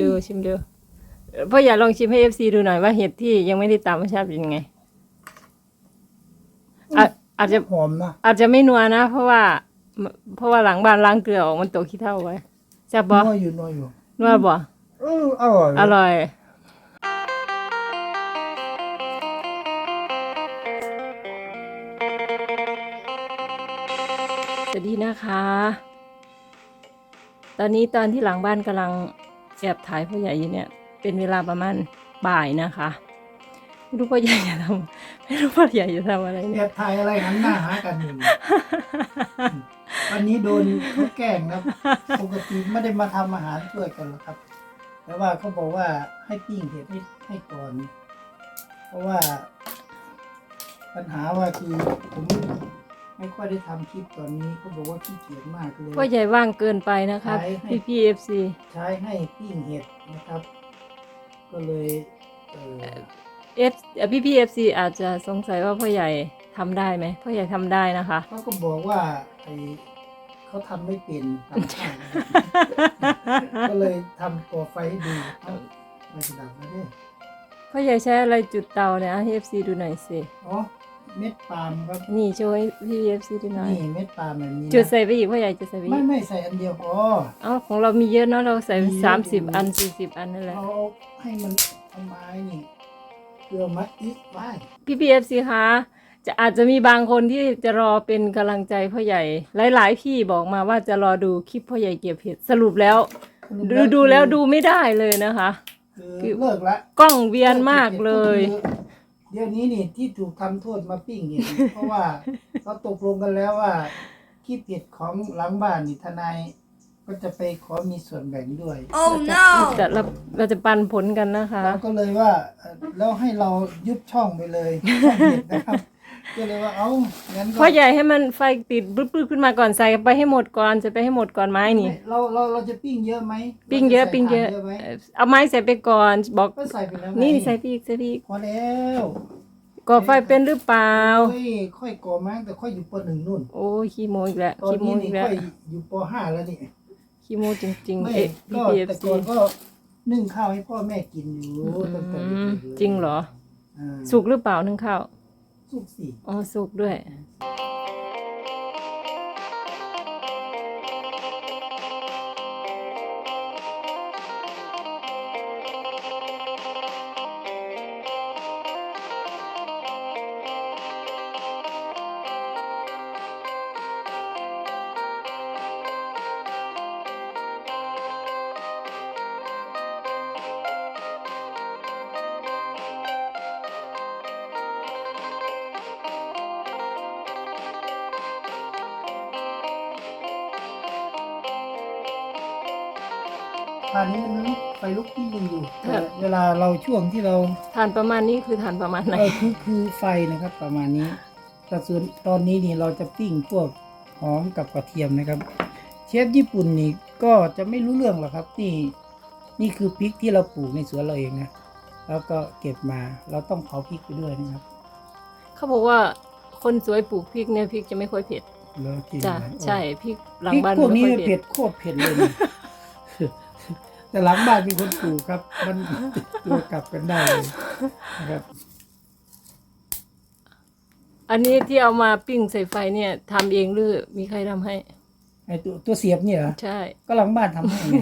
ดูชิมดูเอ่อพ่ออยากลองชิมให้เอฟซีดูหน่อยว่าเห็ดที่ยังไม่ได้ตำรสชาติเป็นยังไงอะอาจจะหอมนะอาจจะไม่นัวนะ เพราะว่า เพราะว่าหลังบ้านล้างเกลือออกมันตกขี้เท่าไว้แซ่บบ่นัวอยู่นัวอยู่นัวบ่เอออร่อย อร่อยสวัสดีนะคะ ตอนนี้ตอนที่หลังบ้านกำลัง แอบถ่ายพ่อใหญ่อยู่เนี่ย เป็นเวลาประมาณบ่ายนะคะไม่รู้พ่อใหญ่จะทำไม่รู้พ่อใหญ่จะทำอะไรแอเนี่ยบถ่ายอะไรหันหน้าหากันอยู่ วันนี้โดนเขาแกล้งครับปกติไม่ได้มาทำอาหารช่วยกันหรอกครับ แต่ว่าเขาบอกว่าให้ปิ้งเห็ดให้ให้ก่อน เพราะว่า ปัญหาว่าคือผม ไม่ค่อยได้ทำคลิปตอนนี้เขาบอกว่าขี้เกียจมากเลย พ่อใหญ่ว่างเกินไปนะคะใช่ พี่พี่เอฟซีใช้ให้ปิ้งเห็ดนะครับ ก็เลยเออเอฟพี่พี่เอฟซีอาจจะสงสัยว่าพ่อใหญ่ทำได้ไหมพ่อใหญ่ทำได้นะคะ เขาก็บอกว่าไอเขาทำไม่เป็นทำช่างก็เลยทำก่อไฟให้ดูเอ้าไม่สดับนะเนี่ยพ่อใหญ่ใช้อะไรจุดเตาเนี่ยให้เอฟซีดูหน่อยสิ อ๋อ เม็ดปาล์มครับนี่โชว์ให้พี่เอฟซีดูหน่อย นี่เม็ดปาล์มแบบนี้นะจุดใส่ไปอีกพ่อใหญ่จุดใส่ไปอีไม่กไม่ใส่อันเดียวพอ เอ้าของเรามีเยอะเนาะเราใส่มีเยอะ สามสิบอยู่อันสี่สิบอันนั่นแหละเอาให้มันเอาไม้นี่เกลือมัดอีกไว้พี่พี่เอฟซีคะจะอาจจะมีบางคนที่จะรอเป็นกำลังใจพ่อใหญ่ หลาย ๆ พี่บอกมาว่าจะรอดูคลิปพ่อใหญ่เก็บเห็ดสรุปแล้ว ดูดูแล้วดูไม่ได้เลยนะคะ คือเลิกละกล้องเวียนมากเลย เดี๋ยวนี้นี่ที่ถูกทำโทษมาปิ้งเนี่ยเพราะว่าเขาตกลงกันแล้วว่าขี้เผ็ดของหลังบ้านนี่ทนายก็จะไปขอมีส่วนแบ่งด้วย Oh no! แต่เราเราจะปันผลกันนะคะเราก็เลยว่าเอ่อแล้วให้เรายุบช่องไปเลยช่องเผ็ดนะครับ ก็เลยว่าเอ้างั้นก็พ่อใหญ่ให้มันไฟติดปึ๊บๆขึ้นมาก่อนใส่ไปให้หมดก่อนจะไปให้หมดก่อนไม้นี่ เราเราเราจะปิ้งเยอะไหมปิ้งเยอะราจปิ้งเยอะ ใส่ถ่านไหมเอ่อเอาไม้ใส่ไปก่อนบอกก็ใส่ไปแล้วไงนี่ใส่ไปอีกใส่ไปอีกพอแล้วก่อไฟเป็นหรือเปล่าโอ้ยค่อยก่อมั้งแต่ค่อยอยู่ปหนึ่งนู่น โอ้ยขี้โมอีกแล้วตอนขี้โมนี้อีนี่กแล้ค่วอยอยู่ปห้าแล้วนี่ขี้โมจริงไม่ๆเอ๊ะก็พี่เอฟแต่ซีก่อนก็นึ่งข้าวให้พ่อแม่กินอยู่ตั้งแต่เด็กๆเลยจริงเหรอ อ่าสุกหรือเปล่านึ่งข้าว สุกสิอ๋อสุกด้วย ทานนี้มันลุกไฟลุกที่นึงอยู่แต่เวลาเราช่วงที่เราทานประมาณนี้คือทานประมาณไหนเออคือคือไฟนะครับประมาณนี้แต่ส่วนตอนนี้นี่เราจะปิ้งพวกหอมกับกระเทียมนะครับ เชฟญี่ปุ่นนี่ก็จะไม่รู้เรื่องหรอกครับนี่นี่คือพริกที่เราปลูกในสวนเราเองนะแล้วก็เก็บมาเราต้องเผาพริกไปด้วยนะครับ เขาบอกว่าคนสวยปลูกพริกเนี่ยพริกจะไม่ค่อยเผ็ดแล้วจริงจ้ะไหมใช่พริกหลังพริกบ้านพวกนี้ไม่ค่อยเผ็เผ็ดดโคตรเผ็ดเลยนะ แต่หลังบ้านมีคนปลูกครับ มันตัวกลับกันได้เลยนะครับ อันนี้ที่เอามาปิ้งใส่ไฟเนี่ยทำเองหรือมีใครทำให้ ไอตัวตัวเสียบเนี่ยเหรอใช่ ก็หลังบ้านทำให้ไง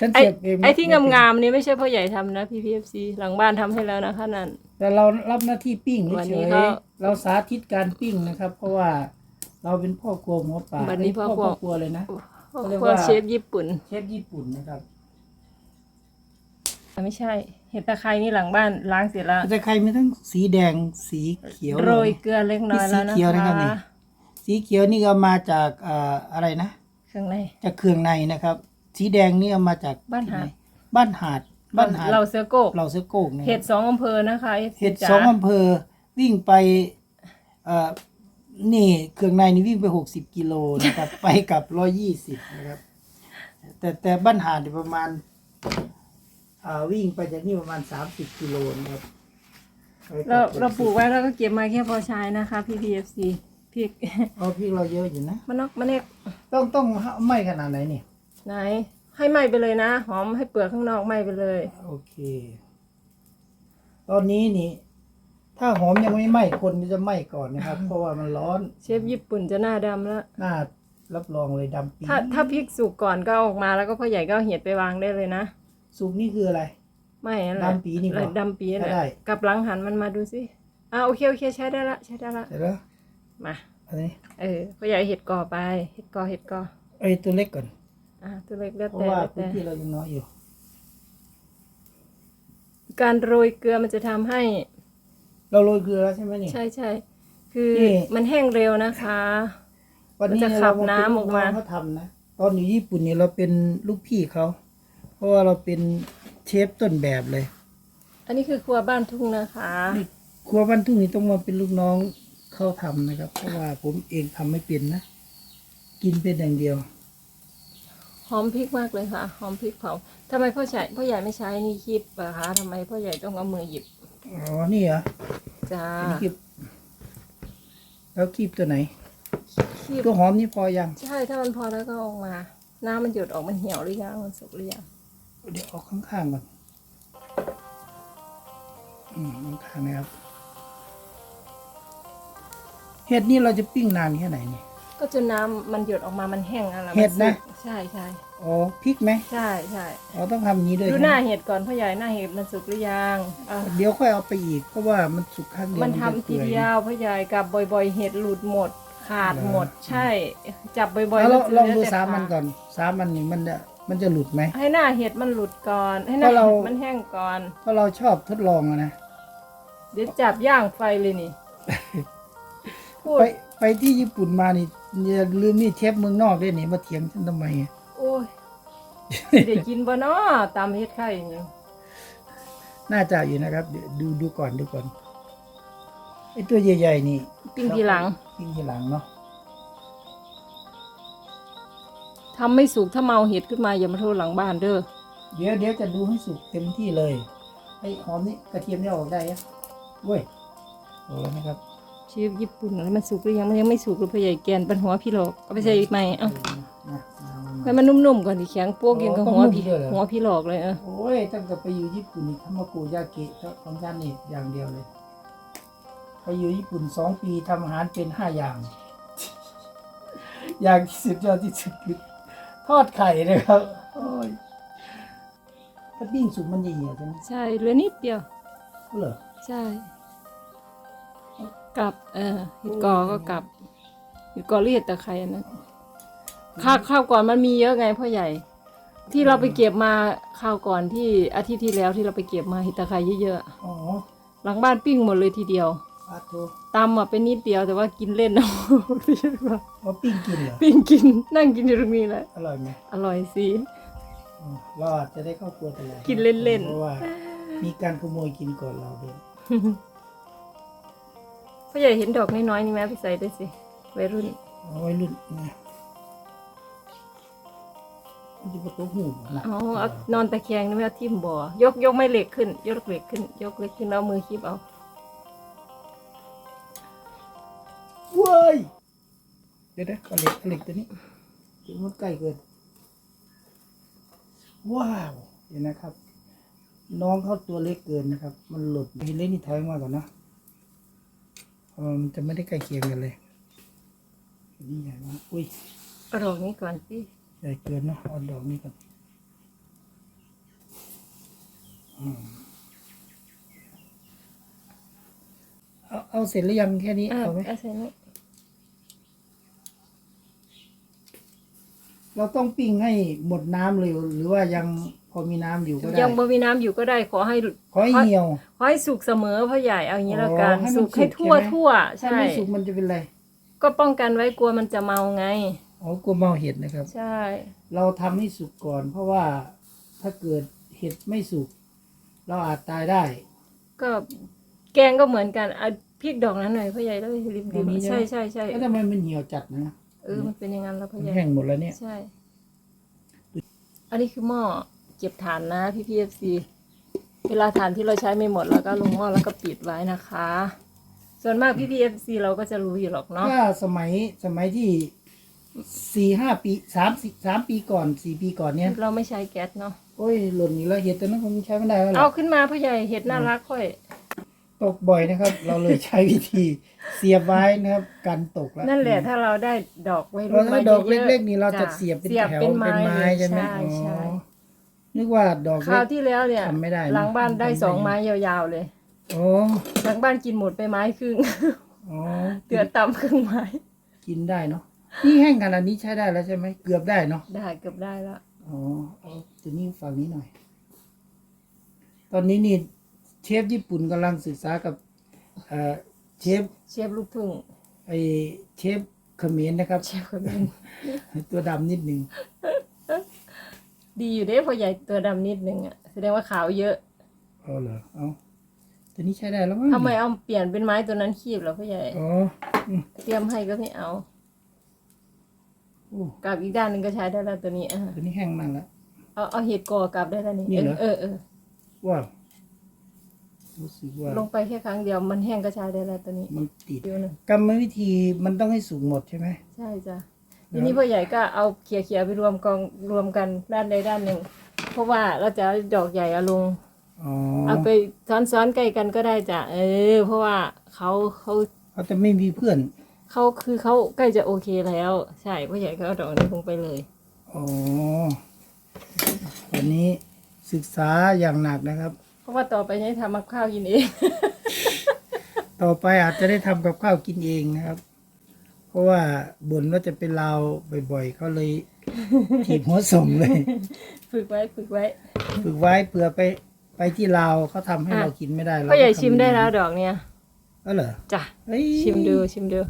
ฉันไอ้เสียบเองไอ้ที่งามๆนี่ไม่ใช่พ่อใหญ่ทำนะพี่พีเอฟซีหลังบ้านทำให้แล้วนะคะนั่น แต่เรารับหน้าที่ปิ้งวันเฉนี้ยก็ๆเราสาธิตการปิ้งนะครับ เพราะว่าเราเป็นพ่อครัวหัวป่าวันนี้เอ้ยพ่อครัวพ่อครัวเลยนะ เขาเรียกพวกว่าเชฟญี่ปุ่น เชฟญี่ปุ่นนะครับไม่ใช่ เห็ดตะไคร้นี่หลังบ้านล้างเสร็จแล้วแต่ใครมีทั้งสีแดงสีเขียวโรยเกลือเล็กน้อยแล้วนะสีเขียวนะครัคะบนี่สีเขียวนี่ก็มาจากเอ่ออะไรนะเครื่องในจากเครื่องในนะครับ สีแดงนี่เอามาจากบ้านหาดที่ไบ้านหาดบ้านหาดเราเสือโกกเราเสือโกกนะคเห็รัดบสองอำเภอนะคะ FC เห็ดจ๋าสองอำเภอวิ่งไปเอ่อ นี่เครื่องในนี่วิ่งไปหกสิบกิโลนะครับ ไปกับร้อยี่สิบนะครับ แต่แต่บ้านหาดนี่ประมาณอ่าวิ่งไปจากนี่ประมาณสามสิบกิโลนะครับไปกเราบเราปลูกไว้แล้วก็เก็บมาแค่พอใช้นะคะพี่พีเอฟซีพริกเอาพี่เราเยอะอยู่นะมันนอกมันเนกต้องต้องไม่ขนาดไหนนี่ไหน ให้ไหม้ไปเลยนะ หอมให้เปลือกข้างนอกไหม้ไปเลย โอเค ตอนนี้นี่ ถ้าหอมยังไม่ไหม้คนจะไหม้ก่อนนะครับ เพราะว่ามันร้อนเชฟญี่ปุ่นจะหน้าดำแล้ว หน้ารับรองเลยดำปีถ้าถ้าพริกสุกก่อนก็เอาออกมาแล้วก็พ่อใหญ่ก็เอาเห็ดไปวางได้เลยนะ สุกนี่คืออะไร ไม่อะไรดำปีนี่เหรอดำปีนั่นแหได้ละกลับหลังหันมันมาดูสิอ่าโอเคโอเคใช้ได้ละใช้ได้ละเสร็จแล้วมาอันนี้เออพ่อใหญ่เห็ดก่อไปเห็ดก่อเห็ดก่อไอ้ตัวเล็กก่อนอะตัวเล็กแล้วเพราะแต่ว่าแล้วพื้นแต่ที่เรายังน้อยอยู่ การโรยเกลือมันจะทำให้ เราโรยเกลือแล้วใช่ไหมนี่ใช่ใช่คือนี่ มันแห้งเร็วนะคะ วันนี้มันจะเยขับเรน้ำออกมาเป็นลูน้งเขาทำนะตอนอยู่ญี่ปุ่นเนี่ยเราเป็นลูกพี่เขาเพราะว่าเราเป็นเชฟต้นแบบเลย อันนี้คือครัวบ้านทุ่งนะคะนี่ครัวบ้านทุ่งนี่ต้องมาเป็นลูกน้องเขาทำนะครับ เพราะว่าผมเองทำไม่เป็นนะ กินเป็นอย่างเดียว หอมพริกมากเลยค่ะ หอมพริกเผาทำไมพ่อใหญ่พ่อใหญ่ไม่ใช้นี่คีบอะคะทำไมพ่อใหญ่ต้องเอามือหยิบ อ๋อ นี่เหรอจ้าอันนี้คีบแล้วคีบตัวไหน คีบตัวหอมนี่พอยัง ใช่ ถ้ามันพอแล้วก็เอาออกมา น้ำมันหยดออกมันเหี่ยวหรือยัง มันสุกหรือยัง เดี๋ยวเออกข้างๆก่อน อืมข้างๆนะครับ เห็ดนี่เราจะปิ้งนานแค่ไหนนี่ ก็จนน้ำมันหยดออกมามันแห้งอะไรเห็ดนะ ใช่ใช่อ๋อพริกไหมใช่ใช่อ๋อต้องทำอย่างนี้ด้วยดูใช่หไหมน้าเห็ดก่อนพ่อใหญ่หน้าเห็ดมันสุกหรือยังอะเดี๋ยวค่อยเอาไปอีกเพราะว่ามันสุกข้างเดียวมันจะทำทีปื่อเดียวพ่อใหญ่กับบ่อย ๆ เห็ดหลุดหมด ขาดหมดเหรอใช่ จับบ่อยแล้วๆลองก็ลองดูเหลืแต่สามมันขาก่อนสามมันนี่มันจะมันจะหลุดไหมให้หน้าเห็ดมันหลุดก่อน ให้หน้าเพราะเราเห็ดมันแห้งก่อนเพราะเราชอบทดลองอะนะเดี๋ยวจับย่างไฟเลยนี่พูด ไปไปที่ญี่ปุ่นมานี่อย่าลืมนี่เชฟเมืองนอกด้วยนี่มาเถียงฉันทำไมอะโอ้ยเดี๋ยวกินบ่เนาะตามเฮ็ดไข่อย่างเงี้ยน่าจะอยู่นะครับเดี๋ยวดูดูก่อนดูก่อนไอ้ตัวใหญ่ๆนี่ปิ้งทีหลัง ปิ้งทีหลังเนาะทำไม่สุกถ้าเมาเห็ดขึ้นมาอย่ามาโทษหลังบ้านเด้อเดี๋ยวเดี๋ยวจะดูให้สุกเต็มที่เลยไอ้หอมนี่กระเทียมนี่เอาออกได้ยังเว้ยโอ้แล้วนะครับเชฟญี่ปุ่นอะไรมันสุกหรือยังมันยังไม่สุกเลยพ่อใหญ่แกนเป็นหัวพี่โลกเอาไปใส่อีกไหมเอ้ามามามาให้มันนุ่มๆก่อนดิแข็งโป๊กยังกับอ๋อหัวต้องนุ่มพี่ด้วยเหรอหัวพี่หลอกเลยเออโอ้ยตั้งแต่ไปอยู่ญี่ปุ่นนี่ทำมาโกยาเกะของฉันนี่อย่างเดียวเลย ไปอยู่ญี่ปุ่นสองปีทำอาหารเป็นห้าอย่าง อย่างที่สุดยอดที่สุดคือทอดไข่นะครับโอ้ยถ้าปิ้งสุกมันจะเหี่ยวใช่ไหมใช่เหลือนิดเดียวเหรอใช่ กลับ เออเห็ดกอก็กลับเห็ดกอหรือเห็ดตะไคร้อันนั้นข้าวข้าวก่อนมันมีเยอะไงพ่อใหญ่ ที่เราไปเก็บมาข้าวก่อนที่อาทิตย์ที่แล้วที่เราไปเก็บมาเห็ดตะไคร้เยอะอ๋อๆหลังบ้านปิ้งหมดเลยทีเดียวปลาโตตำอะเป็นนิดเดียวแต่ว่ากินเล่นเอาเอาปิ้งกินเหรอปิ้งกินนั่งกินอยู่ตรงนี้แหละอร่อยไหมอร่อยสิอ๋อเราอาจจะได้เข้าครัวตลอดกินเล่นๆเพราะว่า มีการขโมยกินก่อนเราด้วย พ่อใหญ่เห็นดอกน้อยๆนี่ไหมไปใส่ด้วยสิวัยรุ่นเอาไว้รุ่นนะมันจะประตูหูนะเอาเอานอนตะแคงนี่ไม่เอาทิ่มบ่อยกยกไม่เหล็กขึ้น ยกเหล็กขึ้น ยกเหล็กขึ้นแล้วเอามือคีบเอาเว้ยเดี๋ยวนะเอาเหล็กเอาเหล็กตัวนี้เดี๋ยวมันใกล้เกินว้าวเดี๋ยวนะครับ น้องเขาตัวเล็กเกินนะครับ มันหลุดเห็นเล่นนี่ถอยมาก่อนเนอะเพราะ มันจะไม่ได้ใกล้เคียงกันเลย นี่ใหญ่มากอุ้ยเอาดอกนี้ก่อนสิใหญ่เกินเนาะเอาดอกนี้ก่อนอืมเอาเอาเสร็จหรือยังแค่นี้อ่าเอาไหมเอาใส่นี่เราต้องปิ้งให้หมดน้ำเลยหรือว่ายัง พอมีน้ำอยู่ก็ได้ยังบ่มีน้ำอยู่ก็ได้ขอให้ ขอให้เหี่ยว ขอให้สุกเสมอพ่อใหญ่เอาอย่างนี้แล้วกันอ๋อให้มันสุกให้สุกทั่วใช่ไหม ทั่วถ้าใช่ ไม่สุกมันจะเป็นไรก็ป้องกันไว้กลัวมันจะเมาไง อ๋อกลัวเมาเห็ดนะครับ ใช่ เราทำให้สุกก่อน เพราะว่าถ้าเกิดเห็ดไม่สุก เราอาจตายได้ ก็แกงก็เหมือนกันเอาพริกดอกนั้นหน่อยพ่อใหญ่แล้วริมอันนี้ๆใช่ใช่ไหม ใช่ใช่แล้วทำไมมันเหี่ยวจัดนะเออมันเป็นอย่างนั้นแล้วพ่อมันใหญ่แห้งหมดแล้วเนี่ย ใช่ อันนี้คือหม้อ เก็บฐานนะพี่พีเอฟซีเวลาฐานที่เราใช้ไม่หมดแล้วก็ลงหม้อแล้วก็ปิดไว้นะคะ ส่วนมากพี่พีเอฟซีเราก็จะรู้อยู่หรอกเนาะ ถ้าสมัยสมัยที่สี่ห้าปีสามสิสามปีก่อนสี่ปีก่อนเนี้ยเราไม่ใช้แก๊สเนาะ โอ้ยหล่นอีกแล้วเห็ดตัวนั้นคงใช้ไม่ได้แล้วหรเอาอขึ้นมาพ่อใหญ่เห็ดน่ารักค่อย ตกบ่อยนะครับ เราเลยใช้วิธีเสียบไว้นะครับกันตกแล้ว นั่นแหละถ้าเราได้ดอกไว้เราไว้ถ้าดอกยะๆเล็กๆนี่เราจะจ้เสียบเป็นสียบแถวเป็นเป็นไม้ไม้เลยใช่ไหมใช่อ๋อใช่ นึกว่าดอกคราวเล็กที่แล้วเนี่ย ทำไม่ได้นะหลังบ้านได้ทำไม่ได้ สองไม้ยาวๆเลย โอ้หลังบ้านกินหมดไปไม้ครึ่งอ๋อเหลือต่ำครึ่งไม้ กินได้เนาะนี่แห้งขนาดนี้ใช้ได้แล้วใช่ไหมเกือบได้เนาะได้เกือบได้แล้วอ๋อเอาตัวนี้ฝั่งนี้หน่อย ตอนนี้นี่เชฟญี่ปุ่นกำลังศึกษากับเอ่อเชฟเชฟลูกทุ่งไอเชฟเขมรนะครับ เชฟคนนึงตัวดำนิดหนึ่ง ดีอยู่เด้พอใหญ่ตัวดำนิดนึงอะแสดงว่าขาวเยอะเอาเหรอเอาตัวนี้ใช้ได้แล้วมั้งทำไมเอาเปลี่ยนเป็นไม้ตัวนั้นคีบเหรอพ่อใหญ่อ๋ออืมเตรียมให้ก็ไม่เอาโอ้กับอีกด้านหนึ่งก็ใช้ได้แล้วตัวนี้อะตัวนี้แห้งมากแล้ว เอาเอาเห็ดกอกลับได้แล้วนี่นี่เหรอ เออเออว้าวรู้สึกว่าลงไปแค่ครั้งเดียวมันแห้งก็ใช้ได้แล้วตัวนี้มันติดเดียวหนึงกรรมวิธีมันต้องให้สุกหมดใช่ไหมใช่จ้ะ ทีนี้พ่อใหญ่ก็เอาเขี่ยๆไปรวมกองรวมกันด้านใดด้านหนึ่ง เพราะว่าเราจะเอาดอกใหญ่เอาลง อ๋อเอาไปซ้อนๆใกล้กันก็ได้จ้ะเออ เพราะว่าเขาเขาเขาจะไม่มีเพื่อนเขาคือเขาใกล้จะโอเคแล้ว ใช่พ่อใหญ่ก็เอาดอกนี้ลงไปเลย อ๋อวันนี้ศึกษาอย่างหนักนะครับ เพราะว่าต่อไปจะทำกับข้าวกินเอง ต่อไปอาจจะได้ทำกับข้าวกินเองนะครับเพ ราะว่าบ่นว่าจะเป็นลาวบ่อยๆ เขาเลยถีบหัวส่งเลย ฝึกไว้ฝึกไว้ฝึกไว้เผื่อไปไปที่ลาวเขาทำให้อะเรากินไม่ได้เราพ่อใหญ่ก็ทำชิมได้แล้วดอกเนี้ยก็เหรอจ้ะเฮ้ยชิมดูชิมดู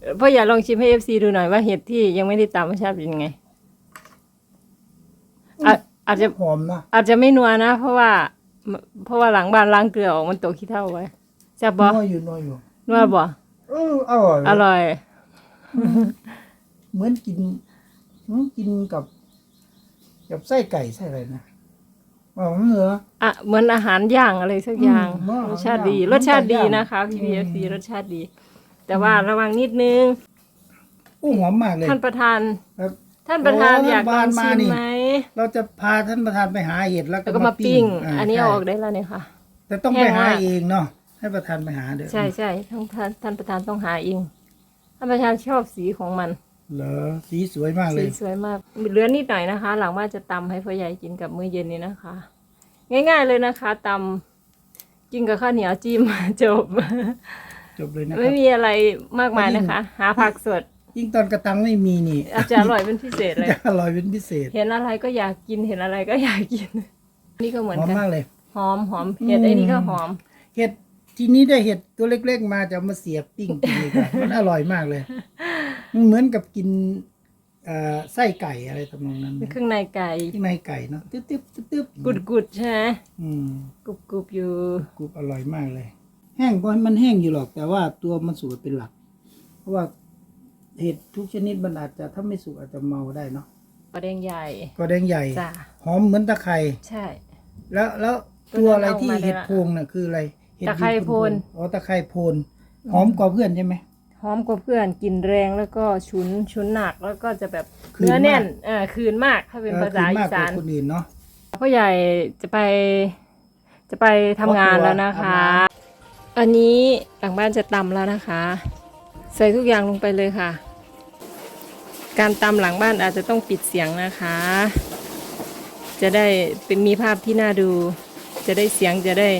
เอ่อพ่อใหญ่ลองชิมให้เอฟซีดูหน่อยว่าเห็ดที่ยังไม่ได้ตำรสชาติเป็นยังไงอาอาจจะหอมนะอาจจะไม่นัวนะ เพราะว่า เพราะว่าหลังบ้านล้างเกลือออกมันตกขี้เท่าไว้แซ่บบ่นัวอยู่นัวอยู่นัวบ่เอออร่อยอร่อย เหมือนกินเหมือนกินกับ กับไส้ไก่ไส้อะไรนะอ๋อเหรออะเหมือนอาหารย่างอะไรสักอย่าง อืมเหมือนอาหารรสชาติดีย่างรสชาติดีเหมือนไก่ย่างนะคะพี่อืพีมเอฟซีรสชาติดี แต่ว่าระวังนิดนึงโอ้หอมมากเลย ท่านประธาน ครับ ท่านประธานโอ้อยากลองท่านประธานมาชิมนี่ไหมเราจะพาท่านประธานไปหาเห็ดแล้วแล้วก็มาปิ้งาอันนี้เอาใช่ออกได้แล้วเนี่ยค่ะ แต่ต้องแห้ไปงหามาก เองเนาะให้ประธานไปหาเด้อใช่ใช่ท่านท่านท่านประธานต้องหาเอง ท่านประธานชอบสีของมัน เหรอสีสวยมากเลสีย สวยมากเหลือนิดหน่อยนะคะ หลังว่าจะตำให้พ่อใหญ่กินกับมื้อเย็นนี้นะคะ ง่ายๆเลยนะคะตำกินกับข้าวเหนียวจิ้ม จบ จบเลยนะคไม่รับมีอะไรมากมายนะคะ หาผักสด ยิ่งตอนกระตังไม่มีนี่อาจจะอร่อยเป็นพิเศษเลย จะอร่อยเป็นพิเศษเห็นอะไรก็อยากกินเห็นอะไรก็อยากกิน นี่ก็เหมือนหอมกันมากเลย หอมหอมเห็ดไอ้นี่ก็หอม เห็ด ทีนี้ได้เห็ดตัวเล็กๆมาจะเอามาเสียบปิ้งกินดีกว่ามันอร่อยมากเลยมันเหมือนกับกินเอ่อไส้ไก่อะไรทำนองนั้นนะเครื่องในไก่ที่ในไก่เนาะตึ๊บตึ๊บตึ๊บตึ๊บกุดกุดๆใช่ไหมอืมกรุบกรุบๆอยู่กรุบอร่อยมากเลย แห้งก็มันแห้งอยู่หรอก แต่ว่าตัวมันสุกเป็นหลัก เพราะว่าเห็ดทุกชนิดมันอาจจะถ้าไม่สุกอาจจะเมาได้เนาะปลาแดงใหญ่ก็แดงใหญ่ จ้ะหอมเหมือนตะไคร้ใช่ แล้วแล้วตัวตัวอะไรที่นั้นเอามาได้เห็ดละโพงน่ะคืออะไร เห็ดตะไคร้โพน อ๋อตะไคร้โพนหอมกว่าเพื่อนใช่ไหม หอมกว่าเพื่อนกลินแรงแล้วก็ฉุนฉุนหนักแล้วก็จะแบบคืนเนื้อแน่นมาก เออคืนมากถ้าเป็นเออภาษาคืนอีมากกสาว่านคนอื่นเนาะ พ่อใหญ่จะไปจะไปทำงานแล้วนะคะ อันนี้หลังบ้านจะตำแล้วนะคะ ใส่ทุกอย่างลงไปเลยค่ะ การตำหลังบ้านอาจจะต้องปิดเสียงนะคะ จะได้เป็นมีภาพที่น่าดู จะได้เสียงจะได้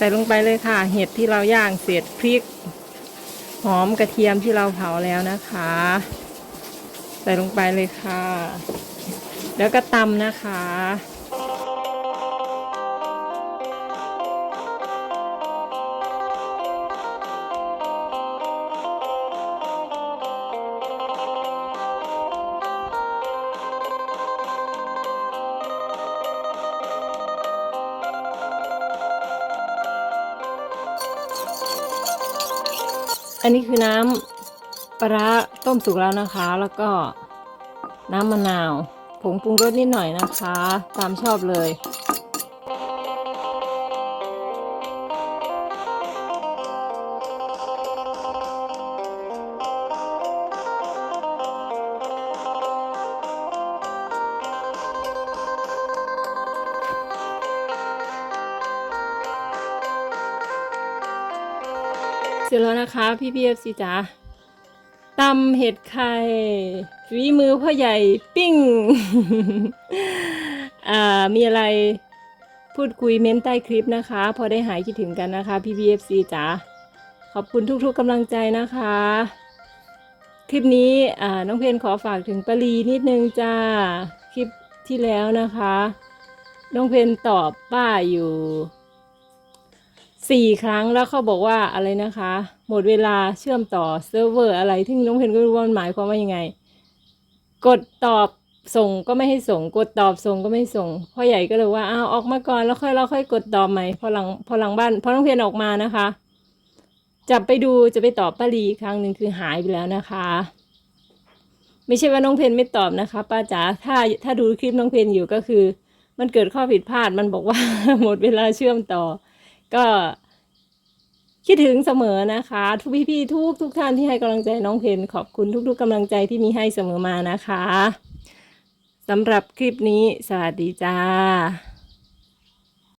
ใส่ลงไปเลยค่ะ เห็ดที่เราย่างเศษพริก หอมกระเทียมที่เราเผาแล้วนะคะ ใส่ลงไปเลยค่ะ แล้วก็ตำนะคะ อันนี้คือน้ำปลาร้าต้มสุกแล้วนะคะ แล้วก็น้ำมะนาว ผงปรุงรสนิดหน่อยนะคะ ตามชอบเลย นะคะ พี่พีเอฟซีจ๋าตำเห็ดไข่ฝีมือพ่อใหญ่ปิ้ง อ่า มีอะไรพูดคุยเม้นใต้คลิปนะคะ พอได้หายคิดถึงกันนะคะ พี่พีเอฟซีจ๋าขอบคุณทุกๆกำลังใจนะคะ คลิปนี้อ่าน้องเพนขอฝากถึงปรีนิดนึงจ้า คลิปที่แล้วนะคะ น้องเพนตอบป้าอยู่ สี่ครั้งแล้วเขาบอกว่าอะไรนะคะ หมดเวลาเชื่อมต่อเซิร์ฟเวอร์อะไรที่น้องเพนก็ไม่รู้ว่ามันหมายความว่ายังไง กดตอบส่งก็ไม่ให้ส่ง กดตอบส่งก็ไม่ส่งพ่อใหญ่ก็เลยว่าอ้าวออกมาก่อนแล้วค่อยเราค่อยกดตอบใหม่พอหลังพอหลังบ้านพอน้องเพนออกมานะคะจับไปดูจะไปตอบป้าลีครั้งหนึ่งคือหายไปแล้วนะคะ ไม่ใช่ว่าน้องเพนไม่ตอบนะคะป้าจ๋าถ้าถ้าดูคลิปน้องเพนอยู่ก็คือ มันเกิดข้อผิดพลาดมันบอกว่า หมดเวลาเชื่อมต่อ ก็คิดถึงเสมอนะคะ ทุกพี่ๆทุกทุกท่านที่ให้กำลังใจน้องเพนขอบคุณทุกๆกำลังใจที่มีให้เสมอมานะคะสำหรับคลิปนี้สวัสดีจ้า